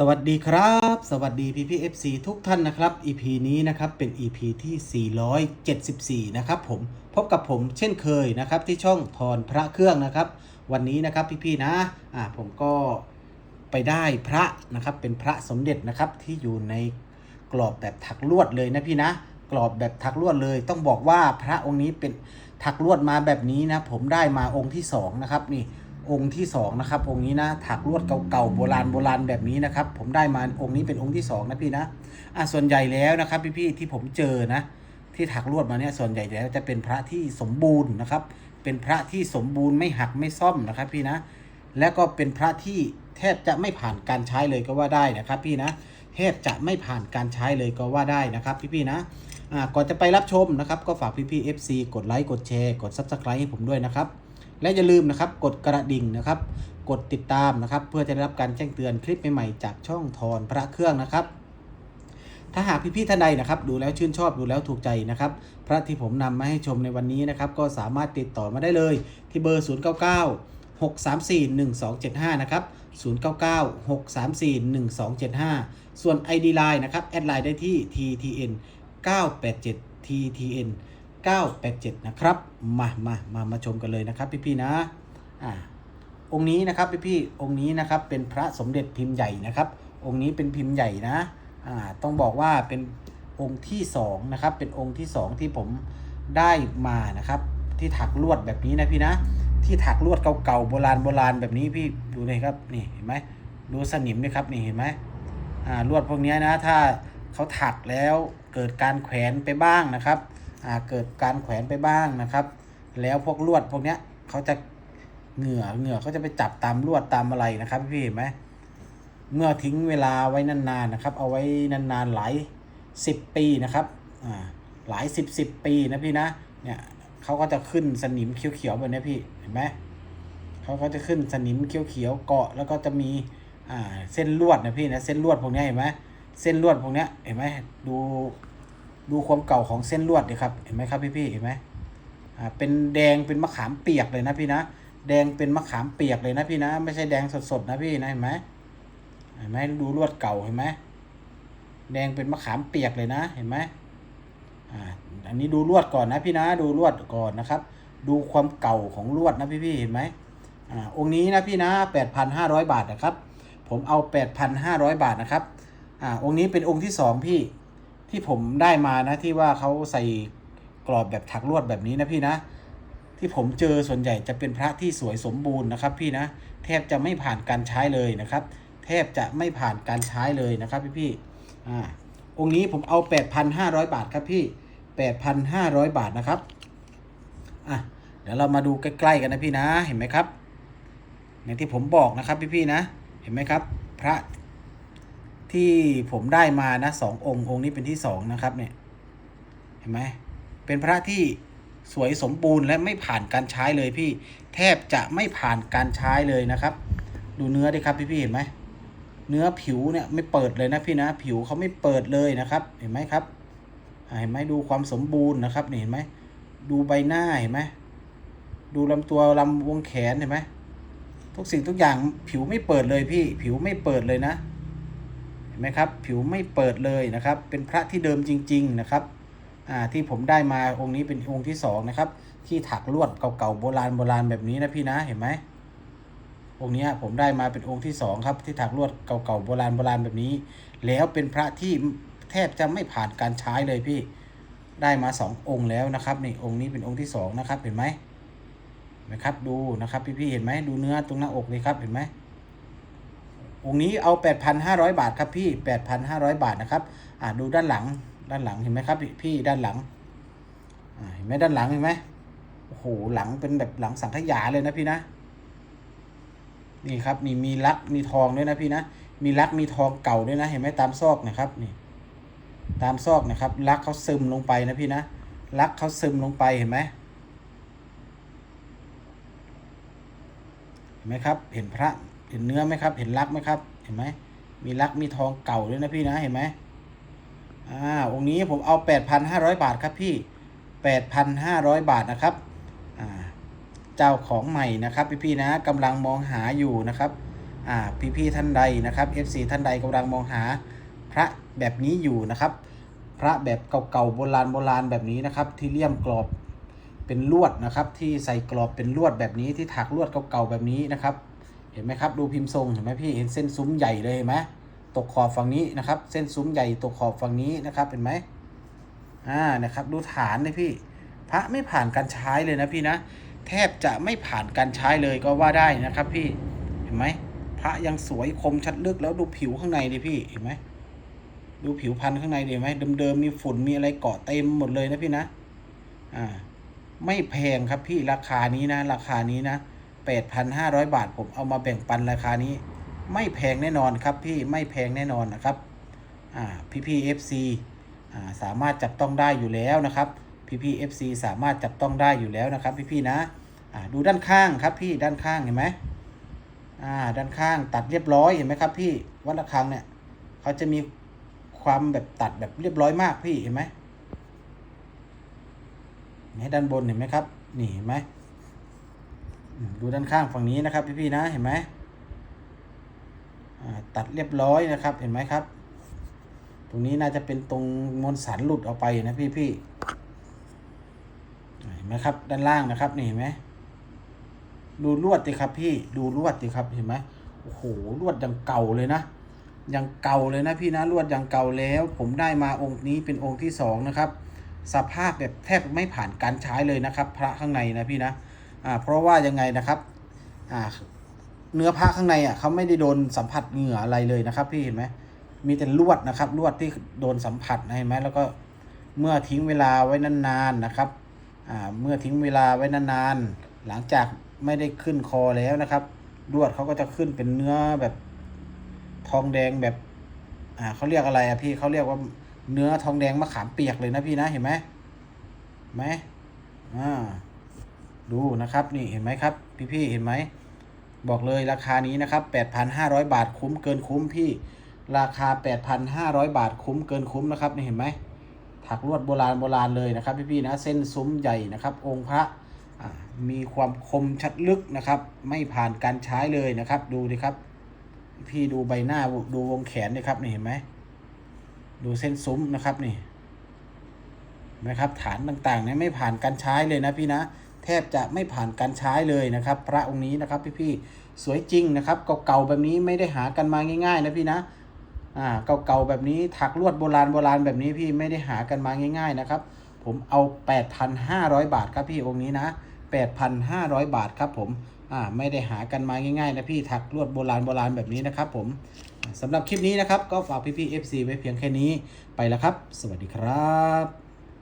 สวัสดีครับ สวัสดีพี่พี่ FC ทุกท่านนะครับ EP นี้นะครับเป็น EP ที่ 474 นะครับผมพบกับผมเช่นเคยนะครับที่ช่องพรพระเครื่องนะครับ วันนี้นะครับพี่พี่นะอ่าผมก็ไปได้พระนะครับเป็นพระสมเด็จนะครับที่อยู่ในกรอบแบบถักลวดเลยนะพี่นะ กรอบแบบถักลวดเลย ต้องบอกว่าพระองค์นี้เป็นถักลวดมาแบบนี้นะผมได้มาองค์ที่สองนะครับนี่ องค์ที่สองนะครับองค์นี้นะถักลวดเก่าๆโบราณโบราณแบบนี้นะครับ ผมได้มาองค์นี้เป็นองค์ที่สองนะพี่นะอะส่วนใหญ่แล้วนะครับพี่ๆที่ผมเจอนะ ที่ถักลวดมาเนี่ยส่วนใหญ่แล้วจะเป็นพระที่สมบูรณ์นะครับ เป็นพระที่สมบูรณ์ไม่หักไม่ซ่อมนะครับพี่นะ และก็เป็นพระที่แทบจะไม่ผ่านการใช้เลยก็ว่าได้นะครับ พี่นะแทบจะไม่ผ่านการใช้เลยก็ว่าได้นะครับ พี่ๆนะอ่าก่อนจะไปรับชมนะครับ ก็ฝากพี่ๆ FC กดไลค์กดแชร์กด Subscribe ให้ผมด้วยนะครับ และอย่าลืมนะครับกดกระดิ่งนะครับ กดติดตามนะครับ เพื่อจะได้รับการแจ้งเตือนคลิปใหม่ๆจากช่องทอนพระเครื่องนะครับ ถ้าหากพี่ๆท่านใดนะครับ ดูแล้วชื่นชอบดูแล้วถูกใจนะครับ พระที่ผมนำมาให้ชมในวันนี้นะครับ ก็สามารถติดต่อมาได้เลย ที่เบอร์ 099 634 1275 นะครับ 099 634 1275 ส่วน ID Line นะครับ แอดไลน์ได้ที่ TTN 987 TTN 987 นะครับ มามามามาชมกันเลยนะครับพี่ๆนะอ่าองค์นี้นะครับพี่ๆองค์นี้นะครับเป็นพระสมเด็จพิมพ์ใหญ่นะครับ องค์นี้เป็นพิมพ์ใหญ่นะอ่าต้องบอกว่าเป็นองค์ที่สองนะครับเป็นองค์ที่สองที่ผมได้มานะครับ ที่ถักลวดแบบนี้นะพี่นะ ที่ถักลวดเก่าๆโบราณโบราณแบบนี้พี่ดูเลยครับนี่เห็นไหมดูสนิมด้วยครับนี่เห็นไหมอ่าลวดพวกนี้นะถ้าเขาถักแล้วเกิดการแขวนไปบ้างนะครับ เกิดการแขวนไปบ้างนะครับ แล้วพวกลวดพวกเนี้ยเขาจะเหงื่อเหงื่อเขาจะไปจับตามลวดตามอะไรนะครับ พี่เห็นไหมเมื่อทิ้งเวลาไว้นานๆนะครับ เอาไว้นานๆหลายสิบปีนะครับอ่าหลายสิบสิบปีนะพี่นะเนี่ยเขาก็จะขึ้นสนิมเขียวๆแบบนี้พี่เห็นไหมเขาก็จะขึ้นสนิมเขียวๆเกาะแล้วก็จะมีอ่าเส้นลวดนะพี่นะเส้นลวดพวกเนี้ยเห็นไหมเส้นลวดพวกเนี้ยเห็นไหมดู ดูความเก่าของเส้นลวดดิครับ เห็นไหมครับพี่พี่ๆเห็นไหมอ่า เป็นแดงเป็นมะขามเปียกเลยนะพี่นะ แดงเป็นมะขามเปียกเลยนะพี่นะ ไม่ใช่แดงสดๆนะพี่นะเห็นไหมเห็นไหมดูลวดเก่าเห็นไหมแดงเป็นมะขามเปียกเลยนะ เห็นไหมอ่า อันนี้ดูลวดก่อนนะพี่นะ ดูลวดก่อนนะครับ ดูความเก่าของลวดนะพี่พี่ๆเห็นไหมอ่า องค์นี้นะพี่นะแปดพันห้าร้อยบาทนะครับ ผมเอาแปดพันห้าร้อยบาทนะครับ อ่า องค์นี้เป็นองค์ที่สองพี่ ที่ผมได้มานะที่ว่าเขาใส่กรอบแบบถักลวดแบบนี้นะพี่นะ ที่ผมเจอส่วนใหญ่จะเป็นพระที่สวยสมบูรณ์นะครับ พี่นะแทบจะไม่ผ่านการใช้เลยนะครับ แทบจะไม่ผ่านการใช้เลยนะครับ พี่พี่ๆอ่าองค์นี้ผมเอา 8,500 บาทครับพี่ 8,500 บาทนะครับอะเดี๋ยวเรามาดูใกล้ๆกันนะพี่นะเห็นไหมครับอย่างที่ผมบอกนะครับพี่พี่ๆนะเห็นไหมครับ พระ ที่ผมได้มานะสององค์องค์นี้เป็นที่สองนะครับเนี่ย เห็นไหมเป็นพระที่สวยสมบูรณ์และไม่ผ่านการใช้เลยพี่ แทบจะไม่ผ่านการใช้เลยนะครับ ดูเนื้อดิครับพี่พี่เห็นไหมเนื้อผิวเนี่ยไม่เปิดเลยนะพี่นะ ผิวเขาไม่เปิดเลยนะครับ เห็นไหมครับเห็นไหมดูความสมบูรณ์นะครับนี่เห็นไหมดูใบหน้าเห็นไหมดูลำตัวลำวงแขนเห็นไหมทุกสิ่งทุกอย่างผิวไม่เปิดเลยพี่ผิวไม่เปิดเลยนะ ห็นไหมครับ ผิวไม่เปิดเลยนะครับ เป็นพระที่เดิมจริง ๆ นะครับที่ผมได้มาองค์นี้เป็นองค์ที่สองนะครับ ที่ถักลวดเก่าๆโบราณโบราณแบบนี้นะพี่นะเห็นไหมองค์นี้ผมได้มาเป็นองค์ที่สองครับ ที่ถักลวดเก่าๆโบราณโบราณแบบนี้ แล้วเป็นพระที่แทบจะไม่ผ่านการใช้เลยพี่ได้มาสององค์แล้วนะครับนี่องค์นี้เป็นองค์ที่สองนะครับเห็นไหมนไหมครับดูนะครับพี่ๆเห็นไหมดูเนื้อตรงหน้าอกเลยครับเห็นไหม องค์นี้เอา 8,500 บาทครับพี่ 8,500 บาทนะครับ อ่าดูด้านหลัง ด้านหลังเห็นไหมครับพี่ด้านหลัง อ่าเห็นไหมด้านหลังเห็นไหมโอ้โหหลังเป็นแบบหลังสังขยาเลยนะพี่นะ นี่ครับนี่มีลักมีทองด้วยนะพี่นะ มีลักมีทองเก่าด้วยนะ เห็นไหมตามซอกนะครับนี่ ตามซอกนะครับ ลักเขาซึมลงไปนะพี่นะ ลักเขาซึมลงไปเห็นไหมเห็นไหมครับ เห็นพระ เห็นเนื้อไหมครับ เห็นลักไหมครับ เห็นไหม มีลักมีทองเก่าด้วยนะพี่นะ เห็นไหมอ่า องค์นี้ผมเอา 8,500 บาทครับพี่ 8,500 บาทนะครับ อ่า เจ้าของใหม่นะครับพี่ๆนะกำลังมองหาอยู่นะครับ อ่า พี่ๆท่านใดนะครับ FC ท่านใดกำลังมองหาพระแบบนี้อยู่นะครับ พระแบบเก่าๆโบราณโบราณแบบนี้นะครับ ที่เลี่ยมกรอบเป็นลวดนะครับ ที่ใส่กรอบเป็นลวดแบบนี้ที่ถักลวดเก่าๆแบบนี้นะครับ เห็นไหมครับ ดูพิมพ์ทรงเห็นไหมพี่เห็นเส้นซุ้มใหญ่เลยไหมตกขอบฝั่งนี้นะครับ เส้นซุ้มใหญ่ตกขอบฝั่งนี้นะครับเห็นไหมอ่านะครับ ดูฐานเลยพี่ พระไม่ผ่านการใช้เลยนะพี่นะ แทบจะไม่ผ่านการใช้เลยก็ว่าได้นะครับพี่เห็นไหมพระยังสวยคมชัดลึกแล้วดูผิวข้างในดิพี่เห็นไหมดูผิวพันธุ์ข้างในดิไหมเดิมๆมีฝุ่นมีอะไรเกาะเต็มหมดเลยนะพี่นะ อ่า ไม่แพงครับพี่ราคานี้นะ ราคานี้นะ แปดพันห้าร้อยบาท ผมเอามาแบ่งปันราคานี้ ไม่แพงแน่นอนครับพี่ไม่แพงแน่นอนนะครับอ่าพี่พี่เอฟซีอ่าสามารถจับต้องได้อยู่แล้วนะครับพี่พี่เอฟซีสามารถจับต้องได้อยู่แล้วนะครับ พี่พี่นะอ่าดูด้านข้างครับพี่ด้านข้างเห็นไหมอ่าด้านข้างตัดเรียบร้อยเห็นไหมครับ พี่วัดระฆังเนี่ยเขาจะมีความแบบตัดแบบเรียบร้อยมากพี่เห็นไหมเห็นด้านบนเห็นไหมครับนี่เห็นไหม ดูด้านข้างฝั่งนี้นะครับ พี่ๆนะเห็นไหมตัดเรียบร้อยนะครับเห็นไหมครับ ตรงนี้น่าจะเป็นตรงมวลสารหลุดออกไปนะพี่พี่ๆเห็นไหมครับ ด้านล่างนะครับนี่เห็นไหมดูลวดดิครับ พี่ดูลวดดิครับเห็นไหมโอ้โหลวดยังเก่าเลยนะยังเก่าเลยนะพี่นะลวดยังเก่าแล้ว ผมได้มาองค์นี้เป็นองค์ที่สองนะครับ สภาพแบบแทบไม่ผ่านการใช้เลยนะครับ พระข้างในนะพี่นะ อ่าเพราะว่ายังไงนะครับอ่าเนื้อพระข้างในอะเขาไม่ได้โดนสัมผัสเหงื่ออะไรเลยนะครับพี่เห็นไหมมีแต่ลวดนะครับลวดที่โดนสัมผัสเห็นไหมแล้วก็เมื่อทิ้งเวลาไว้นานๆนะครับอ่าเมื่อทิ้งเวลาไว้นานๆหลังจากไม่ได้ขึ้นคอแล้วนะครับลวดเขาก็จะขึ้นเป็นเนื้อแบบทองแดงแบบอ่าเขาเรียกอะไรอะพี่เขาเรียกว่าเนื้อทองแดงมะขามเปียกเลยนะพี่นะเห็นไหมไหมอ่า ดูนะครับนี่เห็นไหมครับ พี่ๆเห็นไหมบอกเลยราคานี้นะครับ 8,500 บาทคุ้มเกินคุ้มพี่ราคา 8,500 บาทคุ้มเกินคุ้มนะครับนี่เห็นไหมถักลวดโบราณโบราณเลยนะครับ พี่ๆนะเส้นซุ้มใหญ่นะครับ องค์พระมีความคมชัดลึกนะครับ ไม่ผ่านการใช้เลยนะครับ ดูดิครับ พี่ดูใบหน้าดูวงแขนนี่ครับนี่เห็นไหมดูเส้นซุ้มนะครับนี่นไหมครับฐานต่างๆเนี่ยไม่ผ่านการใช้เลยนะพี่นะ แทบจะไม่ผ่านการใช้เลยนะครับ พระองค์นี้นะครับพี่ๆสวยจริงนะครับเก่าๆแบบนี้ไม่ได้หากันมาง่ายๆนะพี่นะอ่าเก่าๆแบบนี้ถักลวดโบราณโบราณแบบนี้พี่ไม่ได้หากันมาง่าย ๆนะครับ ผมเอา 8,500 บาทครับพี่องค์นี้นะ 8,500 บาทครับผมอ่าไม่ได้หากันมาง่ายๆนะพี่ถักลวดโบราณโบราณแบบนี้นะครับผมสำหรับคลิปนี้นะครับ ก็ฝากพี่ๆ FC ไว้เพียงแค่นี้ไปแล้วครับ สวัสดีครับ